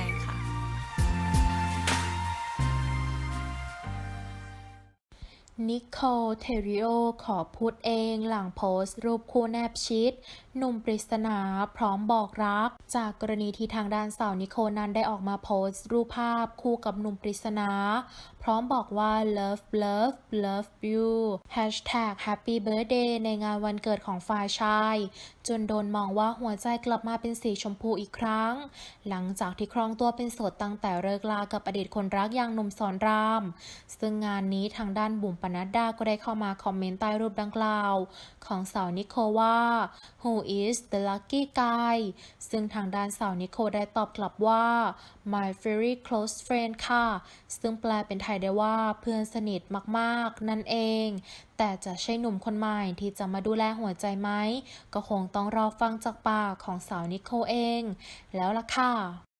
ง นิโคล เทริโอ ขอพูดเองหลังโพสต์ รูปคู่แนบชิด หนุ่มปริศนาพร้อมบอกรัก จากกรณีที่ทางด้านสาวนิโคลนั้นได้ออกมาโพสต์ รูปภาพคู่กับหนุ่มปริศนา พร้อมบอกว่า love love love you hashtag happy birthday ในงานวันเกิดของฝ่ายชาย จนโดนมองว่าหัวใจกลับมาเป็นสีชมพูอีกครั้ง หลังจากที่ครองตัวเป็นโสดตั้งแต่เลิกลากับอดีตคนรักอย่างหนุ่มสอนราม ซึ่งงานนี้ทางด้านบุ๋มปนัดดาก็ได้เข้ามาคอมเมนต์ใต้รูปดังกล่าว ของสาวนิโคลว่า Who is the lucky guy ซึ่งทางด้านสาวนิโคลได้ตอบกลับว่า My very close friend ค่ะ ซึ่งแปลเป็นไทยได้ว่าเพื่อนสนิทมากๆ นั่นเอง แต่จะใช่หนุ่มคนใหม่ที่จะมาดูแลหัวใจไหม ก็คงต้องรอฟังจากปากของสาวนิโคลเอง แล้วล่ะค่ะ